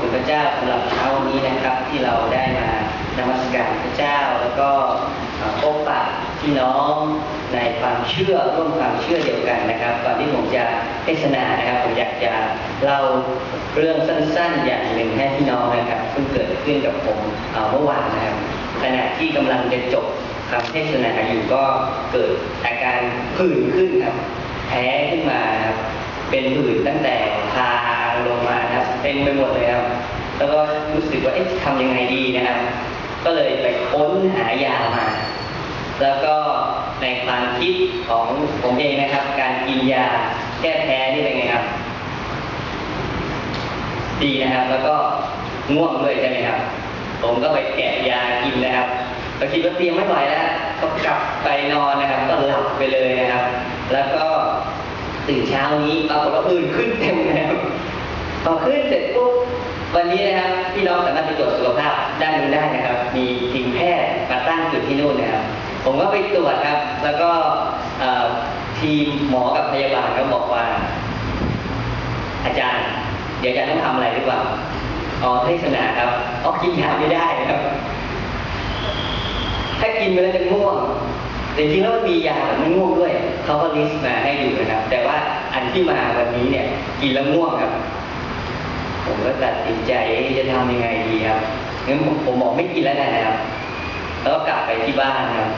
คุณพระเจ้าสำหรับเช้าวันนี้นะครับ ที่เราได้มานมัสการพระเจ้า แล้วก็พบปะพี่น้องในความเชื่อร่วมความเชื่อเดียวกันนะครับก่อนที่ผมจะเทศนานะครับผมอยากจะเล่าเรื่องสั้นๆ อย่างหนึ่งให้พี่น้องนะครับซึ่งเกิดขึ้นกับผมเมื่อวานนะครับขณะที่กำลังจะจบคำเทศนาอยู่ก็เกิดอาการผื่นขึ้นครับแพ้ขึ้นมาครับเป็นผื่นตั้งแต่คา เต็มไปหมดเลยครับ แล้วก็รู้สึกว่าเอ๊ะทำยังไงดีนะครับ ก็เลยไปค้นหายามา แล้วก็ในความคิดของผมเองนะครับ การกินยาแก้แพ้นี่เป็นไงครับ ดีนะครับ แล้วก็ง่วงด้วยใช่ไหมครับ ผมก็ไปแกะยากินนะครับก็คิดว่าเตรียมไม่ไหวแล้วก็กลับไปนอนนะครับ ก็หลับไปเลยนะครับ แล้วก็ตื่นเช้านี้ปรากฏว่าอื่นขึ้นเต็มแล้ว พอขึ้นเสร็จปุ๊บวันนี้นะครับพี่น้องสามารถไปตรวจสุขภาพด้านนู้นได้นะครับ มีทีมแพทย์มาตั้งจุดที่นู่นนะครับ ผมก็ไปตรวจครับ แล้วก็ทีมหมอกับพยาบาลก็บอกว่า อาจารย์ เดี๋ยวอาจารย์ต้องทำอะไรหรือเปล่าอ๋อเทศนาครับอ๋อกินยาไม่ได้ครับ ถ้ากินไปแล้วจะง่วงแต่จริงแล้วมันมียาแบบไม่ง่วงด้วยเขาก็ลิสต์มาให้ดูนะครับ แต่ว่าอันที่มาวันนี้เนี่ยกินแล้วง่วงครับ ผมก็ตัดสินใจจะทำยังไงดีครับงั้นผมบอกไม่กินแล้วกันนะครับ แล้วก็กลับไปที่บ้านครับ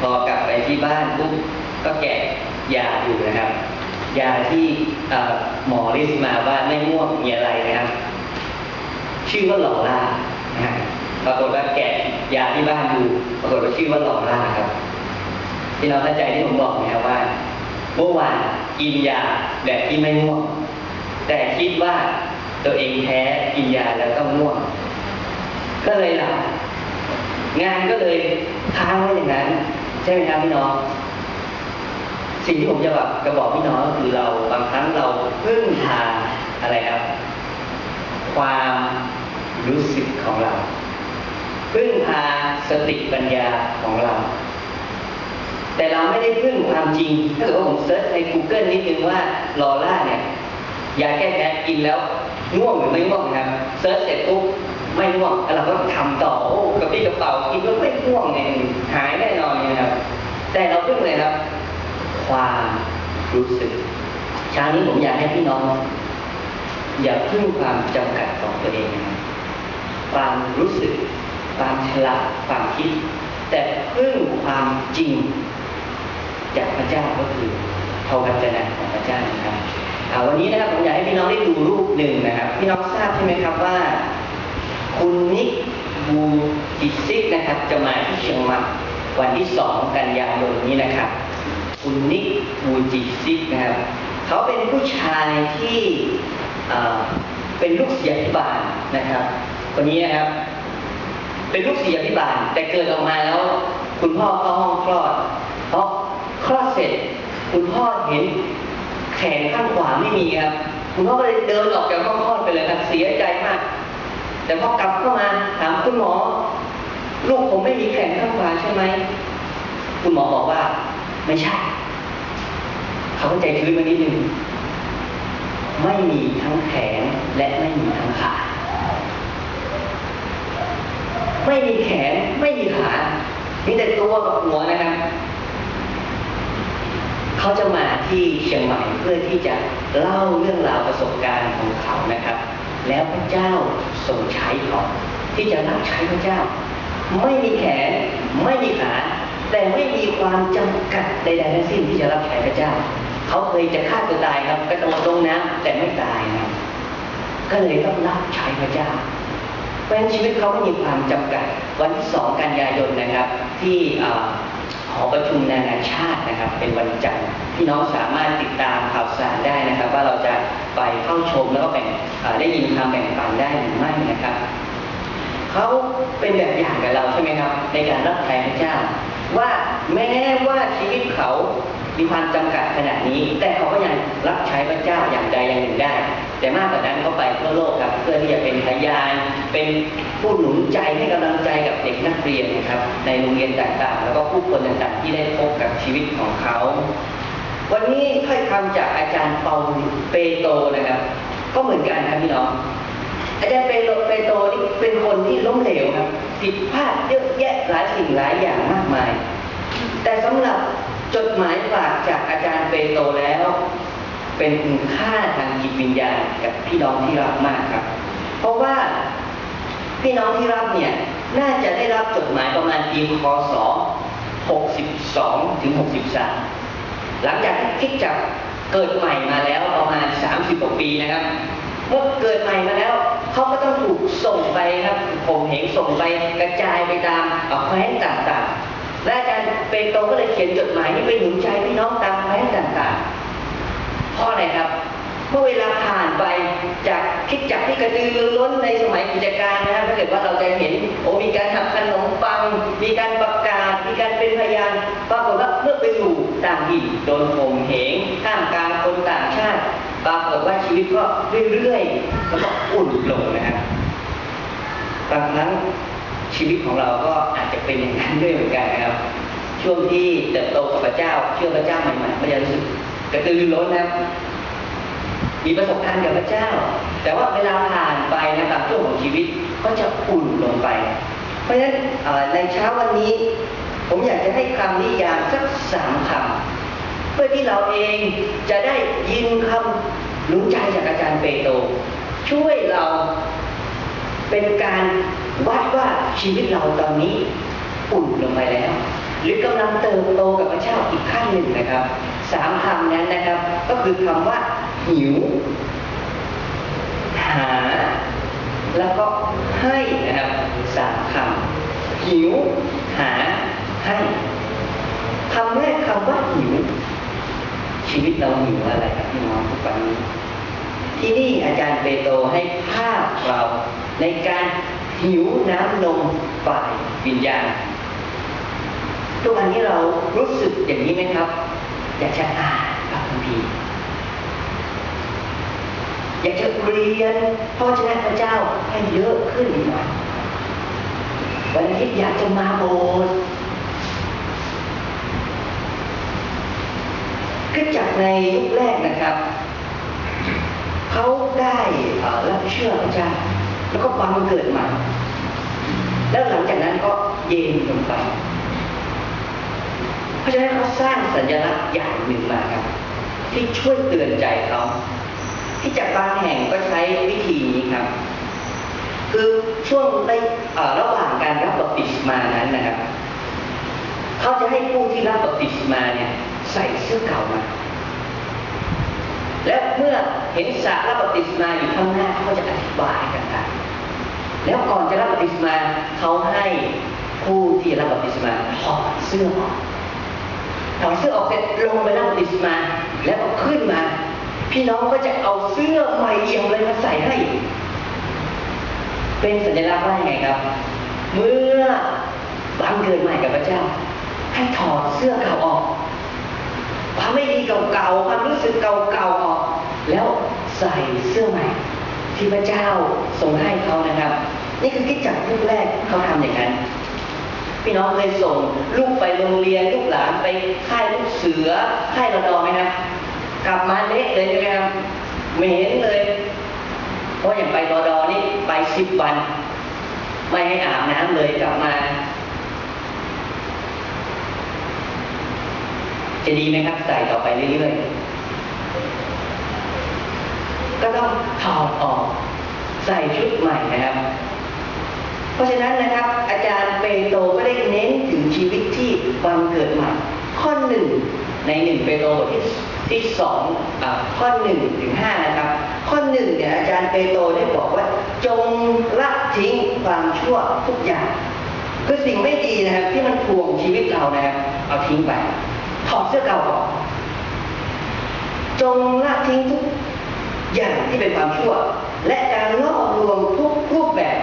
พอกลับไปที่บ้านปุ๊บก็แกะยาอยู่นะครับ ยาที่หมอลิสมาว่าไม่ง่วงมีอะไรนะครับ ชื่อว่าหลอล่านะปรากฏว่าแกะยาที่บ้านดูปรากฏว่าชื่อว่าหลอล่าครับพี่น้องเข้าใจที่ผมบอกไหมครับว่าเมื่อวานกินยาแบบที่ไม่ง่วง แต่คิดว่า ตัวเองแพ้กินยาแล้วก็ง่วง ก็เลยหลับงานก็เลยค้างไว้อย่างนั้น ใช่ไหมครับพี่น้องสิ่งที่ผมจะแบบจะบอกพี่น้องก็คือเราบางครั้งเราพึ่งพาอะไรครับ ความรู้สึกของเรา พึ่งพาสติปัญญาของเรา แต่เราไม่ได้พึ่งความจริงถ้าเกิดว่าผมเซิร์ชใน Google นิดนึงว่าลอร่าเนี่ยยาแก้แพ้กินแล้ว ง่วงหรือไม่ง่วงนะครับเซิร์ชเสร็จปุ๊บไม่ง่วงแล้วเราก็ทำต่อโอ้กระปี้กระเป๋ากินแล้วไม่ง่วงเนี่ยหายแน่นอนเลยนะครับ แต่เราเพึ่งเลยครับ ความรู้สึกเช้านี้ผมอยากให้พี่น้อง อย่าพึ่งความจำกัดของตัวเองนะความรู้สึก ความฉลาดความคิด แต่พึ่งความจริง จากพระเจ้าก็คือพระวจนะของพระเจ้านะครับ วันนี้นะครับผมอยากให้พี่น้องได้ดูรูปหนึ่งนะครับ พี่น้องทราบใช่ไหมครับว่า คุณนิกบูจิซิกนะครับ จะมาที่เชียงใหม่วันที่ 2 กันยายนนี้นะครับ คุณนิกบูจิซิกนะครับเขาเป็นผู้ชายที่เป็นลูกเสียพิบาลนะครับคนนี้นะครับ เป็นลูกเสียพิบาลแต่เกิดออกมาแล้ว คุณพ่อเข้าห้องคลอดเพราะคลอดเสร็จ คุณพ่อเห็น แขนข้างขวาไม่มีครับ คุณพ่อก็เลยเดินออกจากห้องคลอดไปเลยครับเสียใจมาก แต่พอกลับเข้ามาถามคุณหมอ ลูกผมไม่มีแขนข้างขวาใช่ไหม คุณหมอบอกว่า ไม่ใช่ เขาก็ใจชื้นมานิดนึงไม่มีทั้งแขนและไม่มีทั้งขาไม่มีแขนไม่มีขามีแต่ตัวกับหัวนะครับ เขาจะมาที่เชียงใหม่เพื่อที่จะเล่าเรื่องราวประสบการณ์ของเขานะครับ แล้วพระเจ้าทรงใช้เขาที่จะรับใช้พระเจ้า ไม่มีแขนไม่มีขาแต่ไม่มีความจำกัดใดๆทั้งสิ้นที่จะรับใช้พระเจ้า เขาเคยจะฆ่าตัวตายครับกระโดดลงน้ำแต่ไม่ตายนะก็เลยต้องรับใช้พระเจ้าเพราะฉะนั้นชีวิตเขาไม่มีความจำกัด วันที่2กันยายนนะครับ ที่ หอประชุมนานาชาตินะครับ เป็นวันจันทร์พี่น้องสามารถติดตามข่าวสารได้นะครับ ว่าเราจะไปเข้าชมแล้วก็แบ่งได้ยินคำแบ่งปันได้หรือไม่นะครับเขาเป็นแบบอย่างกับเราใช่ไหมครับ ในการรับใช้พระเจ้า ว่าแม้ว่าชีวิตเขา มีความจำกัดขนาดนี้ แต่เขาก็ยังรับใช้พระเจ้าอย่างใดอย่างหนึ่งได้ แต่มากกว่านั้นเขาไปทั่วโลกครับ เพื่อที่จะเป็นพยาน เป็นผู้หนุนใจให้กำลังใจกับเด็กนักเรียนนะครับ ในโรงเรียนต่างๆ แล้วก็ผู้คนต่างๆที่ได้พบกับชีวิตของเขา วันนี้ถ้อยคำจากอาจารย์เปาโลเปโตนะครับ ก็เหมือนกันครับพี่น้องอาจารย์เปโตเปโตนี่เป็นคนที่ล้มเหลวครับผิดพลาดเยอะแยะหลายสิ่งหลายอย่างมากมาย แต่สำหรับ จดหมายฝากจากอาจารย์เปโตรแล้ว เป็นคุณค่าทางจิตวิญญาณกับพี่น้องที่รักมากครับ เพราะว่าพี่น้องที่รับเนี่ยน่าจะได้รับจดหมายประมาณปีคศ 62 ถึง 63 หลังจากที่คริดจักรเกิดใหม่มาแล้วประมาณ 30กว่าปีนะครับ เมื่อเกิดใหม่มาแล้วเขาก็ต้องถูกส่งไปครับผมเหงส่งไปกระจายไปตามเอ่อแคว้นต่างๆ และอาจารย์เปโตรก็เลยเขียนจดหมายนี้ไปหนุนใจพี่น้องตามแคว้ต่างๆเพราะอะไรครับ เมื่อเวลาผ่านไปจากคิดจักที่กระตือรือร้นในสมัยกิจการนะครับถ้าเกิดว่าเราจะเห็นโอ้มีการทำขนมปัง มีการประกาศ มีการเป็นพยานปรากฏว่าเมื่อไปอยู่ต่างถิ่นโดนข่มเหงท่ามกลางคนต่างชาติปรากฏว่าชีวิตก็เรื่อยๆแล้วก็อุ่นลงนะครับบางครั้ง ชีวิตของเราก็อาจจะเป็นอย่างนั้นด้วยเหมือนกันนะครับ ช่วงที่เติบโตกับพระเจ้า เชื่อพระเจ้าใหม่ๆก็จะรู้สึกกระตือรือร้นนะครับ มีประสบการณ์กับพระเจ้า แต่ว่าเวลาผ่านไปนะบางช่วงของชีวิตก็จะอุ่นลงไป เพราะฉะนั้นในเช้าวันนี้ ผมอยากจะให้คำนิยามสักสามคำเพื่อที่เราเองจะได้ยินคำหนุนใจจากอาจารย์เปโตรช่วยเราเป็นการ วัดว่าชีวิตเราตอนนี้อุ่นลงไปแล้ว หรือกำลังเติบโตกับพระเจ้าอีกขั้นหนึ่งนะครับสามคำนั้นนะครับ ก็คือคำว่า หิว หา แล้วก็ให้นะครับสามคำหิว หา ให้คำแรกคำว่าหิว ชีวิตเราหิวอะไรครับพี่น้องทุกวันนี้ที่นี่อาจารย์เปโตรให้ภาพเราในการ หิวน้ำนมฝ่ายวิญญาณทุกวันนี้เรารู้สึกอย่างนี้ไหมครับ อยากจะอ่านพระคัมภีร์อยากจะเรียนพระวจนะพระเจ้าให้เยอะขึ้นหน่อยวันทิตย์อยากจะมาโบสถ์ขึ้นจากในยุคแรกนะครับ เขาได้รับเชื่อพระเจ้า แล้วก็บังเกิดใหมาแล้วหลังจากนั้นก็เย็นลงไป เพราะฉะนั้นเขาสร้างสัญลักษณ์อย่างหนึ่งมาครับ ที่ช่วยเตือนใจเขาที่จากบางแห่งก็ใช้วิธีนี้ครับ คือช่วงในระหว่างการรับบัพติศมานั้นนะครับเขาจะให้ผู้ที่รับบัพติศมาเนี่ยใส่เสื้อเก่ามา แล้วเมื่อเห็นสระรับบัพติศมาอยู่ข้างหน้าเขาจะอธิบายต่างๆ แล้วก่อนจะรับบัพติศมาเขาให้ผู้ที่รับบัพติศมาถอดเสื้อออกถอดเสื้อออกเสร็จลงไปรับบัพติศมาแล้วก็ขึ้นมา พี่น้องก็จะเอาเสื้อใหม่เอี่ยมเลยมาใส่ให้ เป็นสัญลักษณ์ว่ายังไงครับ เมื่อบังเกิดใหม่กับพระเจ้า ให้ถอดเสื้อเก่าออกความไม่ดีเก่าๆความรู้สึกเก่าๆออก แล้วใส่เสื้อใหม่ที่พระเจ้าทรงให้เขานะครับ นี่คือกิจจักรยุคแรกเขาทำอย่างนั้น พี่น้องเคยส่งลูกไปโรงเรียนลูกหลานไปค่ายลูกเสือค่ายระดอไหมครับกลับมาเละเลยใช่ไหมครับไม่เห็นเลย เพราะอย่างไปรอดอนี่ไปสิบวัน ไม่ให้อาบน้ำเลยกลับมา จะดีไหมครับใส่ต่อไปเรื่อยๆก็ต้องถอดออก ใส่ชุดใหม่นะครับ เพราะฉะนั้นนะครับ อาจารย์เปโตรก็ได้เน้นถึงชีวิตที่บังเกิดใหม่ ข้อหนึ่งในหนึ่งเปโตรบทที่ที่สองอข้อหนึ่งถึงห้านะครับ ข้อหนึ่งเนี่ยอาจารย์เปโตรได้บอกว่า จงละทิ้งความชั่วทุกอย่างคือสิ่งไม่ดีนะครับที่มันทวงชีวิตเรานะครับเอาทิ้งไปถอดเสื้อเก่าออกจงละทิ้งทุกอย่างที่เป็นความชั่ว และการล่อลวงทุกรูปแบบ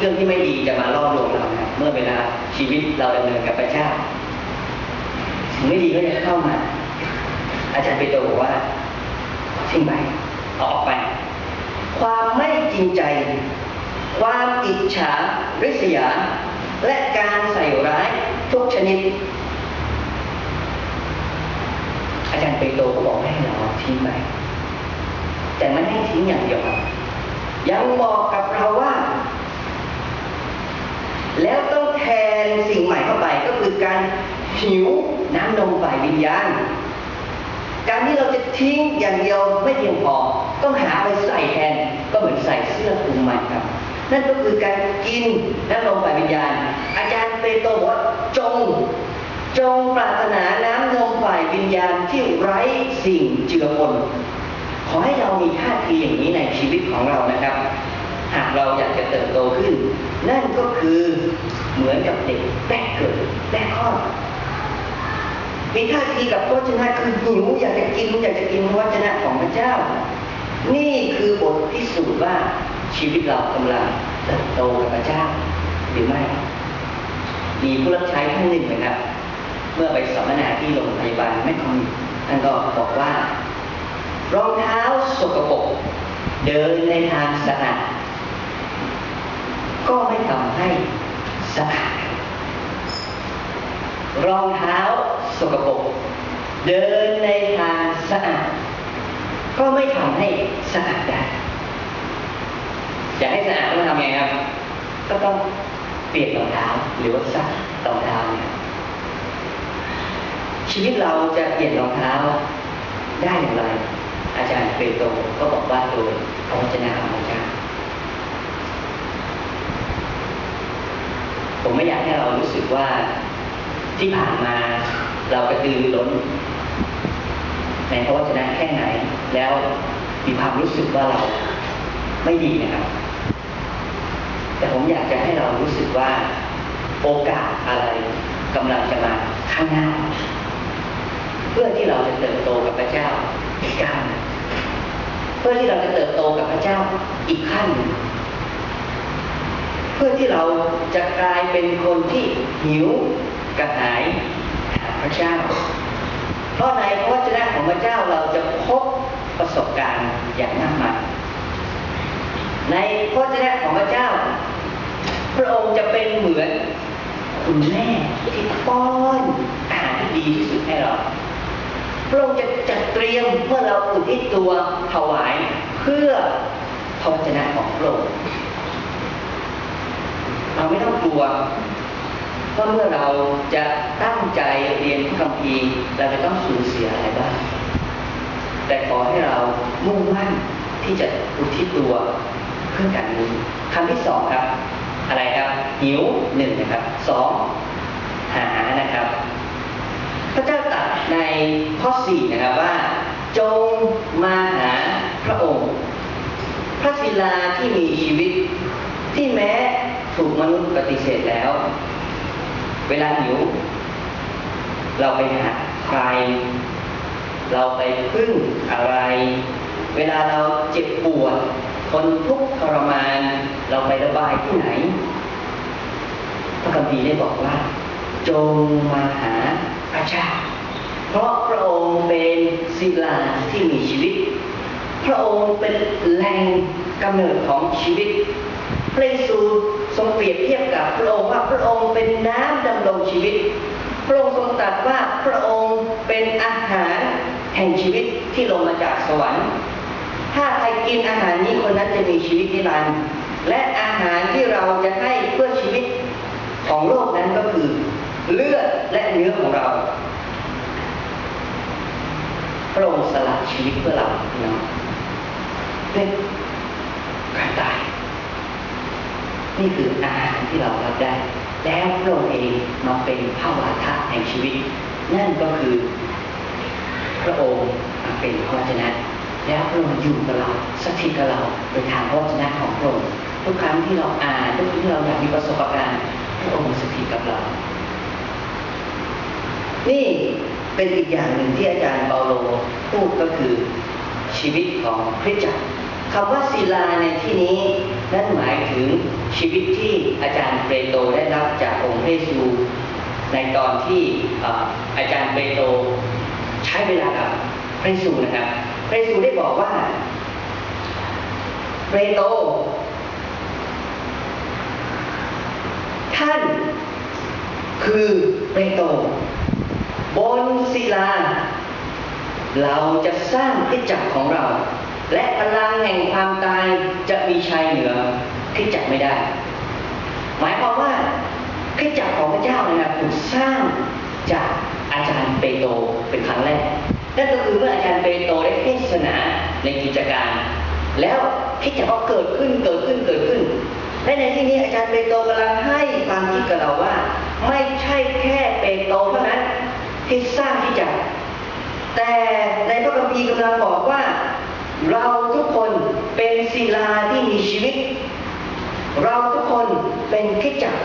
เรื่องที่ไม่ดีจะมาล่อลวงเรานะครับเมื่อเวลาชีวิตเราดำเนินกับพระเจ้าสิ่งไม่ดีก็จะเข้ามา อาจารย์เปโตรบอกว่าทิ้งไปออกไป ความไม่จริงใจ ความอิจฉาริษยา และการใส่ร้ายทุกชนิด อาจารย์เปโตรก็บอกให้เราทิ้งไปแต่ไม่ให้ทิ้งอย่างเดียวยังบอกกับเราว่า แล้วต้องแทนสิ่งใหม่เข้าไปก็คือการหิวน้ำนมฝ่ายวิญญาณ การที่เราจะทิ้งอย่างเดียวไม่เพียงพอต้องหาไปใส่แทนก็เหมือนใส่เสื้อคลุมใหม่ครับ นั่นก็คือการกินน้ำนมฝ่ายวิญญาณ อาจารย์เปโตรบอกว่าจง จงปรารถนาน้ำนมฝ่ายวิญญาณที่ไร้สิ่งเจือปนขอให้เรามีท่าทีอย่างนี้ในชีวิตของเรานะครับ หากเราอยากจะเติบโตขึ้น นั่นก็คือเหมือนกับเด็กแรกเกิดแรกคลอดมีท่าทีกับพระวจนะคือหิวอยากจะกินอยากจะกินพระวจนะของพระเจ้า นี่คือบทพิสูจน์ว่าชีวิตเรากำลังเติบโตกับพระเจ้าหรือไม่ มีผู้รับใช้ท่านหนึ่งนะครับ เมื่อไปสัมมนาที่โรงพยาบาลแม่คอมท่านก็บอกว่ารองเท้าสกปรกเดินในทางสะอาด ก็ไม่ทำให้สะอาดรองเท้าสกปรกเดินในทางสะอาดก็ไม่ทำให้สะอาดได้อยากให้สะอาดต้องทำไงครับ ก็ต้องเปลี่ยนรองเท้าหรือว่าซักรองเท้าเนี่ยชีวิตเราจะเปลี่ยนรองเท้าได้อย่างไร อาจารย์เปโตรก็บอกว่าโดยพระวจนะของพระเจ้า ผมไม่อยากให้เรารู้สึกว่าที่ผ่านมาเรากระตือรือร้นในพระวจนะแค่ไหน แล้วมีความรู้สึกว่าเราไม่ดีนะครับ แต่ผมอยากจะให้เรารู้สึกว่าโอกาสอะไรกำลังจะมาข้างหน้า เพื่อที่เราจะเติบโตกับพระเจ้าอีกก้าวหนึ่งเพื่อที่เราจะเติบโตกับพระเจ้าอีกขั้นหนึ่ง พื่อที่เราจะกลายเป็นคนที่หิวกระหายหาพระเจ้า เพราะในพระวจนะของพระเจ้าเราจะพบประสบการณ์อย่างมากมายในพระวจนะของพระเจ้า พระองค์จะเป็นเหมือนคุณแม่ที่ป้อนอาหารที่ดีที่สุดให้เรา พระองค์จะจัดเตรียมเมื่อเราอุทิศตัวถวายเพื่อพระวจนะของพระองค์ เราไม่ต้องกลัวเพราะเมื่อเราจะตั้งใจเรียนคัมภีร์เราจะต้องสูญเสียอะไรบ้างแต่ขอให้เรามุ่งมั่นที่จะอุทิศตัวเพื่อการนี้คำที่สองครับ อะไรครับหิวหนึ่งนะครับสองหานะครับ พระเจ้าตรัสในข้อสี่นะครับว่า จงมาหาพระองค์ พระศิลาที่มีชีวิตที่แม้ ถูกมนุษย์ปฏิเสธแล้ว เวลาหิว เราไปหาใคร เราไปพึ่งอะไร เวลาเราเจ็บปวดทนทุกข์ทรมาน เราไประบายที่ไหน พระคัมภีร์ได้บอกว่า จงมาหาพระเจ้า เพราะพระองค์เป็นศิลาที่มีชีวิต พระองค์เป็นแหล่งกำเนิดของชีวิตพระเยซู รงเปรียบเทียบกับพระองค์ว่าพระองค์เป็นน้ำดำรงชีวิต พระองค์ทรงตรัสว่าพระองค์เป็นอาหารแห่งชีวิตที่ลงมาจากสวรรค์ ถ้าใครกินอาหารนี้คนนั้นจะมีชีวิตนิรันดร์และอาหารที่เราจะให้เพื่อชีวิตของโลกนั้นก็คือ เลือดและเนื้อของเราพระองค์สละชีวิตเพื่อเราพี่น้องเป็นการตาย นี่คืออาหารที่เรารับได้ แล้วพระองค์เองมาเป็นพระวาทะแห่งชีวิต นั่นก็คือพระองค์มาเป็นพระวจนะ แล้วพระองค์อยู่กับเราสถิตกับเราโดยทางพระวจนะของพระองค์ทุกครั้งที่เราอ่านทุกครั้งที่เราอยากมีประสบการณ์พระองค์สถิตกับเรา นี่เป็นอีกอย่างหนึ่งที่อาจารย์เปาโลพูดก็คือชีวิตของคริสตจักรคำว่าศิลาในที่นี้ นั่นหมายถึงชีวิตที่อาจารย์เปโตรได้รับจากองค์พระเยซูในตอนที่อาจารย์เปโตรใช้เวลากับพระเยซูนะครับ พระเยซูได้บอกว่าเปโตรท่านคือเปโตรบนศิลา เราจะสร้างคริตจักรของเรา และพลังแห่งความตายจะมีชัยเหนือคริสตจักไม่ได้ หมายความว่าคริสตจักของพระเจ้าเนี่ยนะถูกสร้างจากอาจารย์เปโตรเป็นครั้งแรกนั่นก็คือเมื่ออาจารย์เปโตรได้เทศนาในกิจการ แล้วคริสตจักก็เกิดขึ้นเกิดขึ้นเกิดขึ้นและในที่นี้อาจารย์เปโตรกำลังให้ความคิดกับเราว่า ไม่ใช่แค่เปโตรเท่านั้นที่สร้างคริสตจักแต่ในพระคัมภีร์กำลังบอกว่า เราทุกคนเป็นศิลาที่มีชีวิต เราทุกคนเป็นคริสตจักร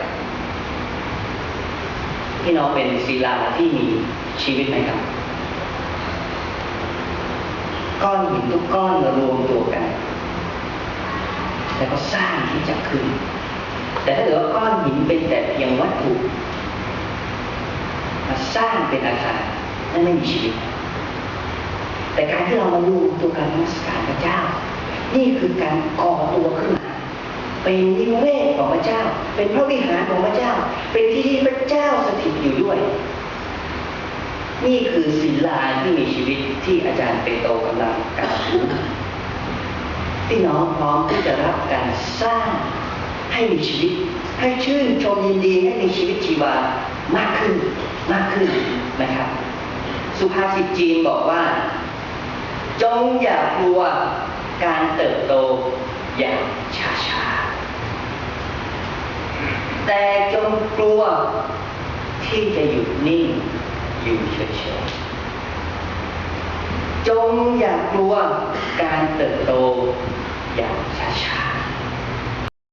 พี่น้องเป็นศิลาที่มีชีวิตไหมครับ ก้อนหินทุกก้อนมารวมตัวกัน แล้วก็สร้างคริสตจักรขึ้น แต่ถ้าเกิดว่าก้อนหินเป็นแต่เพียงวัตถุมาสร้างเป็นอาคารนั่นไม่มีชีวิต แต่การที่เรามารวมตัวกันนมัสการพระเจ้า นี่คือการก่อตัวขึ้นมา เป็นนิเวศของพระเจ้า เป็นพระวิหารของพระเจ้า เป็นที่ที่พระเจ้าสถิตอยู่ด้วย นี่คือศิลาที่มีชีวิตที่อาจารย์เปโตรกำลังกล่าวถึงพี่น้องพร้อมที่จะรับการสร้างให้มีชีวิต ให้ชื่นชมยินดีให้มีชีวิตชีวามากขึ้นมากขึ้นนะครับ สุภาษิตจีนบอกว่า จงอย่ากลัวการเติบโตอย่างช้าๆ แต่จงกลัวที่จะหยุดนิ่งอยู่เฉยๆ จงอย่ากลัวการเติบโตอย่างช้า